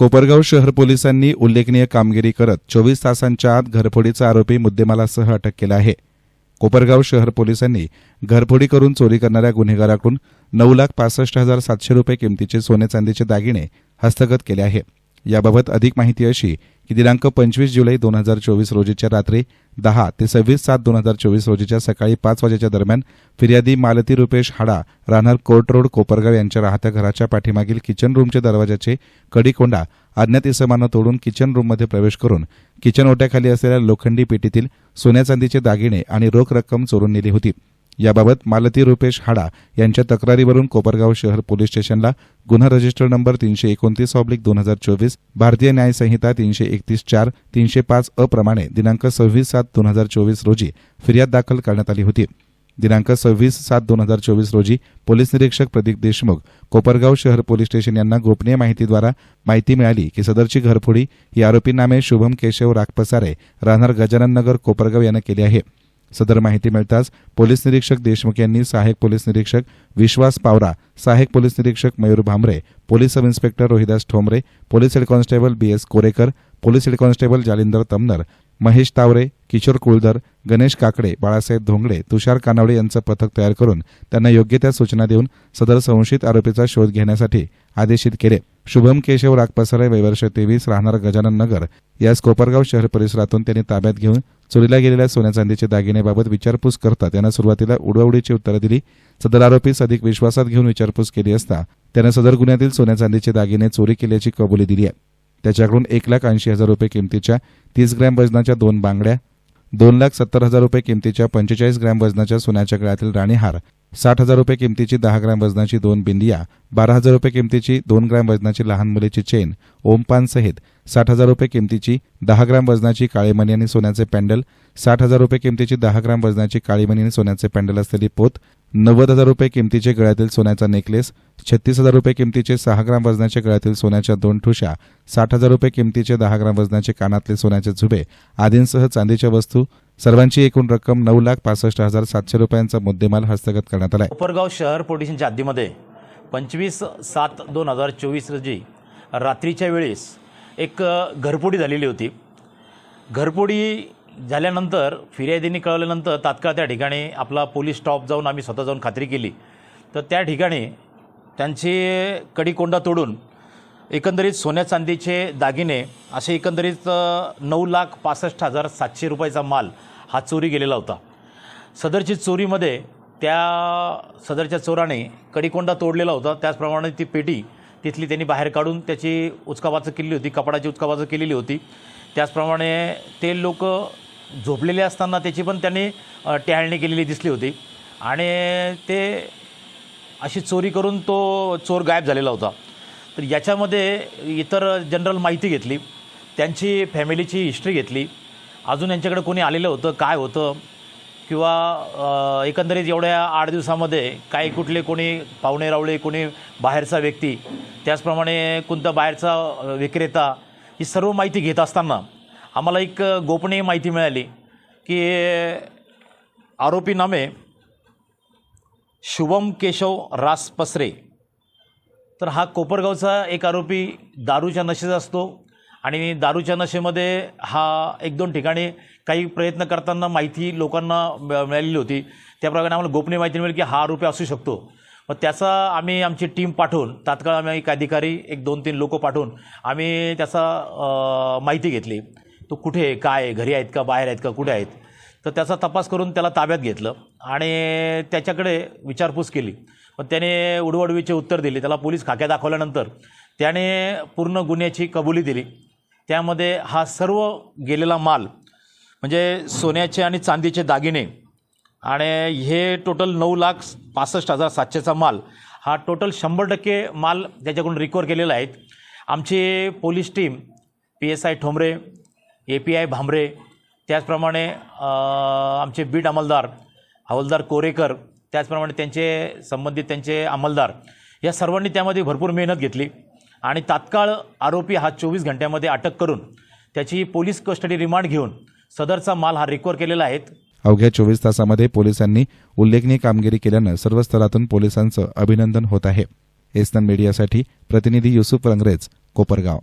कोपरगाव शहर पोलिसांनी उल्लेखनीय कामगिरी करत चोवीस तासांच्या आत घरफोडीचा आरोपी मुद्देमालासह अटक केला आहे. कोपरगाव शहर पोलिसांनी घरफोडी करून चोरी करणाऱ्या गुन्हेगाराकडून नऊ लाख पासष्ट हजार सातशे रुपये किमतीचे सोने चांदीचे दागिने हस्तगत केले आहे याबाबत अधिक माहिती अशी की दिनांक पंचवीस जुलै दोन हजार चोवीस रोजीच्या रात्री दहा ते सव्वीस सात दोन हजार चोवीस रोजीच्या सकाळी पाच वाजेच्या दरम्यान फिर्यादी मालती रुपेश हाडा राहणार कोर्ट रोड कोपरगाव यांच्या राहत्या घराच्या पाठीमागील किचन रूमच्या दरवाजाचे कडीकोंडा अज्ञात इसमानं तोडून किचन रूममध्ये प्रवेश करून किचन ओट्याखाली असलेल्या लोखंडी पेटीतील सोन्या चांदीचे दागिने आणि रोख रक्कम चोरून नेली होती. याबाबत मालती रुपेश हाडा यांच्या तक्रारीवरून कोपरगाव शहर पोलीस स्टेशनला गुन्हा रजिस्टर नंबर तीनशे एकोणतीस ऑब्लिक दोन हजार चोवीस भारतीय न्याय संहिता तीनशे एकतीस चार तीनशे पाच अप्रमाणे प्रमाणे दिनांक सव्वीस सात दोन हजार चोवीस रोजी फिर्याद दाखल करण्यात आली होती. दिनांक सव्वीस सात दोन हजार चोवीस रोजी पोलीस निरीक्षक प्रदीप देशमुख कोपरगाव शहर पोलीस स्टेशन यांना गोपनीय माहितीद्वारा माहिती मिळाली की सदरची घरफोडी ही आरोपी नामे शुभम केशव राखपसारे राहणार गजानन नगर कोपरगाव यानं केली आहे. सदर माहिती मिळताच पोलीस निरीक्षक देशमुख यांनी सहाय्यक पोलीस निरीक्षक विश्वास पावरा सहाय्यक पोलीस निरीक्षक Mayur Bhambare police sub inspector Rohidas Thombare police head constable B S Korekar police head constable Jalindar Tamnar Mahesh Taware Kishor Kuldar Ganesh Kakade Balasaheb Dhongade Tushar Kanawade यांचं पथक तयार करून त्यांना योग्य त्या सूचना देऊन सदर संशयित आरोपीचा शोध घेण्यासाठी आदेशित केले. शुभम केशव रागपसारे वैवर्ष तेवीस राहणार गजानन नगर यास कोपरगाव शहर परिसरातून त्यांनी ताब्यात घेऊन चोरीला गेलेल्या सोन्या चांदीचे दागिनेबाबत विचारपूस करता त्यांना सुरुवातीला उडवडीची उत्तरं दिली. सदर आरोपीस अधिक विश्वासात घेऊन विचारपूस केली असता त्यानं सदर गुन्ह्यातील सोन्या चांदीचे दागिने चोरी केल्याची कबुली दिली आहे. त्याच्याकडून एक लाख ऐंशी हजार रुपये किमतीच्या तीस ग्रॅम वजनाच्या दोन बांगड्या दोन लाख सत्तर हजार रुपये किमतीच्या पंचेचाळीस ग्रॅम वजनाच्या सोन्याच्या गळ्यातील राणीहार साठ हजार रुपये किमतीची दहा ग्रॅम वजनाची दोन बिंदिया बारा हजार रुपये किमतीची दोन ग्रॅम वजनाची लहान मुलीची चेन ओमपानसहित साठ हजार रुपये किमतीची दहा ग्रॅम वजनाची काळीमणी आणि सोन्याचे पॅन्डल साठ हजार रुपये किमतीची दहा ग्रॅम वजनाची काळीमणी आणि सोन्याचे पॅन्डल असलेली पोत नव्वद हजार रुपये किमतीचे गळ्यातील सोन्याचा नेकलेस छत्तीस हजार रुपये किमतीचे सहा ग्राम वजनाच्या गळ्यातील सोन्याच्या दोन ठुशा साठ हजार रुपये किमतीचे दहा ग्राम वजनाचे कानातले सोन्याचे झुबे आदींसह चांदीच्या वस्तू सर्वांची एकूण रक्कम नऊ लाख पासष्ट हजार सातशे रुपयांचा मुद्देमाल हस्तगत करण्यात आला कोपरगाव शहर पोलिसांच्या हद्दीमध्ये पंचवीस सात दोन हजार चोवीस रोजी रात्रीच्या वेळेस एक घरपोडी झालेली होती. घरपोडी झाल्यानंतर फिर्यादीने कळवल्यानंतर तात्काळ त्या ठिकाणी आपला पोलीस स्टॉप जाऊन आम्ही स्वतः जाऊन खात्री केली. तर त्या ठिकाणी त्यांची कडीकोंडा तोडून एकंदरीत सोन्या चांदीचे दागिने असे एकंदरीत नऊ लाख पासष्ट हजार सातशे रुपयाचा माल हा चोरी गेलेला होता. सदरची चोरीमध्ये त्या सदरच्या चोराने कडीकोंडा तोडलेला होता. त्याचप्रमाणे ती पेटी तिथली त्यांनी बाहेर काढून त्याची उचकाबाचं केलेली होती कपडाची उचकाबाचं केलेली होती. त्याचप्रमाणे ते लोक झोपलेले असताना त्याची पण त्यांनी अ, केलेली दिसली होती. आणि ते अशी चोरी करून तो चोर गायब झालेला होता. तर याच्यामध्ये इतर जनरल माहिती घेतली त्यांची फॅमिलीची हिस्ट्री घेतली. अजून यांच्याकडे कोणी आलेलं होतं काय होतं किंवा एकंदरीत एवढ्या आठ दिवसामध्ये काही कुठले कोणी पाहुणे रावळे कोणी बाहेरचा व्यक्ती त्याचप्रमाणे कोणता बाहेरचा विक्रेता ही सर्व माहिती घेत असताना आम्हाला एक गोपनीय माहिती मिळाली की आरोपी नामे शुभम केशव रास पसरे. तर हा कोपरगावचा एक आरोपी दारूच्या नशेचा असतो आणि दारूच्या नशेमध्ये हा एक दोन ठिकाणी काही प्रयत्न करताना माहिती लोकांना मिळालेली होती. त्याप्रमाणे आम्हाला गोपनीय माहिती मिळेल की हा आरोपी असू शकतो. मग त्याचा आम्ही आमची टीम पाठवून तात्काळ आम्ही एक अधिकारी एक दोन तीन लोक पाठवून आम्ही त्याचा माहिती घेतली. तो कुठे आहे काय आहे घरी आहेत का बाहेर आहेत का कुठे आहेत? तर त्याचा तपास करून त्याला ताब्यात घेतलं आणि त्याच्याकडे विचारपूस केली. पण त्याने उडवडवीचे उत्तर दिले. त्याला पोलीस खाक्या दाखवल्यानंतर त्याने पूर्ण गुन्ह्याची कबुली दिली. त्यामध्ये हा सर्व गेलेला माल म्हणजे सोन्याचे आणि चांदीचे दागिने. आणि हे टोटल नऊ लाख पासष्ट हजार सातशेचा माल. हा टोटल शंभर टक्के माल त्याच्याकडून रिकवर केलेला आहे. आमची police team P S I Thombare A P I Bhambare त्याचप्रमाणे आमचे बीट अंमलदार हवलदार कोरेकर त्याचप्रमाणे त्यांचे संबंधित त्यांचे अंमलदार या सर्वांनी त्यामध्ये भरपूर मेहनत घेतली. आणि तात्काळ आरोपी हा चोवीस घंट्यामध्ये अटक करून त्याची पोलीस कस्टडी रिमांड घेऊन सदरचा माल हा रिकवर केलेला आहे. अवघ्या चोवीस तासामध्ये पोलिसांनी उल्लेखनीय कामगिरी केल्यानं सर्व स्तरातून पोलिसांचं अभिनंदन होत आहे. एसन मीडियासाठी प्रतिनिधी युसुफ रंगरेज कोपरगाव.